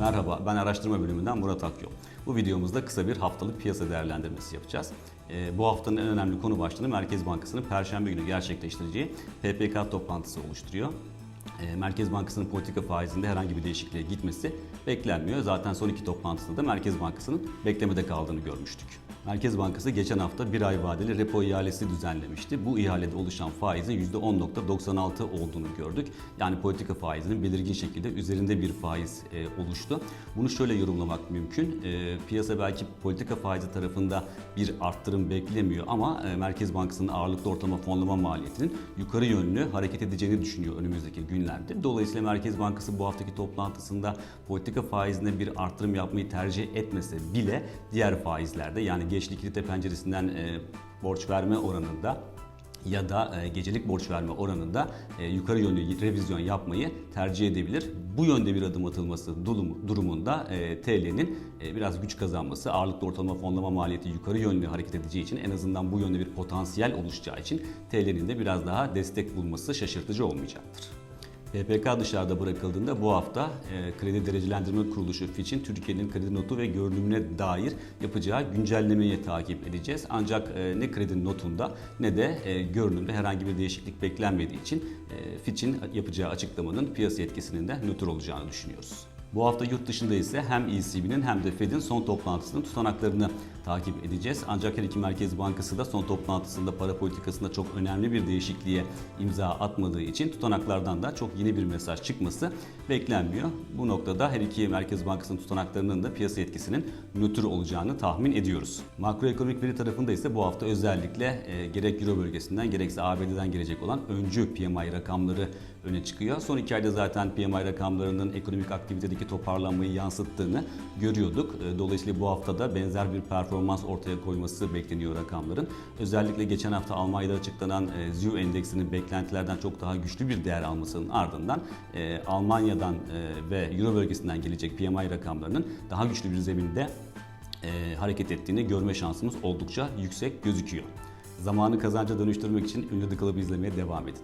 Merhaba, ben araştırma bölümünden Murat Akyol. Bu videomuzda kısa bir haftalık piyasa değerlendirmesi yapacağız. Ee, Bu haftanın en önemli konu başlığını Merkez Bankası'nın Perşembe günü gerçekleştireceği PPK toplantısı oluşturuyor. Ee, Merkez Bankası'nın politika faizinde herhangi bir değişikliğe gitmesi beklenmiyor. Zaten son iki toplantısında da Merkez Bankası'nın beklemede kaldığını görmüştük. Merkez Bankası geçen hafta bir ay vadeli repo ihalesi düzenlemişti. Bu ihalede oluşan faizin %10.96 olduğunu gördük. Yani politika faizinin belirgin şekilde üzerinde bir faiz e, oluştu. Bunu şöyle yorumlamak mümkün. E, piyasa belki politika faizi tarafında bir arttırım beklemiyor ama e, Merkez Bankası'nın ağırlıklı ortalama fonlama maliyetinin yukarı yönlü hareket edeceğini düşünüyor önümüzdeki günlerde. Dolayısıyla Merkez Bankası bu haftaki toplantısında politika faizinde bir arttırım yapmayı tercih etmese bile diğer faizlerde yani geç likidite penceresinden e, borç verme oranında ya da e, gecelik borç verme oranında e, yukarı yönlü revizyon yapmayı tercih edebilir. Bu yönde bir adım atılması durumu- durumunda e, TL'nin biraz güç kazanması, ağırlıklı ortalama fonlama maliyeti yukarı yönlü hareket edeceği için en azından bu yönde bir potansiyel oluşacağı için TL'nin de biraz daha destek bulması şaşırtıcı olmayacaktır. PPK dışarıda bırakıldığında bu hafta e, Kredi Derecelendirme Kuruluşu Fitch'in Türkiye'nin kredi notu ve görünümüne dair yapacağı güncellemeyi takip edeceğiz. Ancak e, ne kredi notunda ne de e, görünümde herhangi bir değişiklik beklenmediği için e, Fitch'in yapacağı açıklamanın piyasa etkisinin de nötr olacağını düşünüyoruz. Bu hafta yurt dışında ise hem ECB'nin hem de Fed'in son toplantısının tutanaklarını takip edeceğiz. Ancak her iki merkez bankası da son toplantısında para politikasında çok önemli bir değişikliğe imza atmadığı için tutanaklardan da çok yeni bir mesaj çıkması beklenmiyor. Bu noktada her iki merkez bankasının tutanaklarının da piyasa etkisinin nötr olacağını tahmin ediyoruz. Makroekonomik veri tarafında ise bu hafta özellikle e, gerek Euro bölgesinden gerekse ABD'den gelecek olan öncü PMI rakamları öne çıkıyor. Son iki ayda zaten PMI rakamlarının ekonomik aktivitedeki toparlanmayı yansıttığını görüyorduk. E, Dolayısıyla bu haftada benzer bir performans ortaya koyması bekleniyor rakamların. Özellikle geçen hafta Almanya'da açıklanan e, ZÜ endeksinin beklentilerden çok daha güçlü bir değer almasının ardından e, Almanya'dan e, ve Euro bölgesinden gelecek PMI rakamlarının daha güçlü bir zeminde e, hareket ettiğini görme şansımız oldukça yüksek gözüküyor. Zamanı kazanca dönüştürmek için ünlü The Club'ı izlemeye devam edin.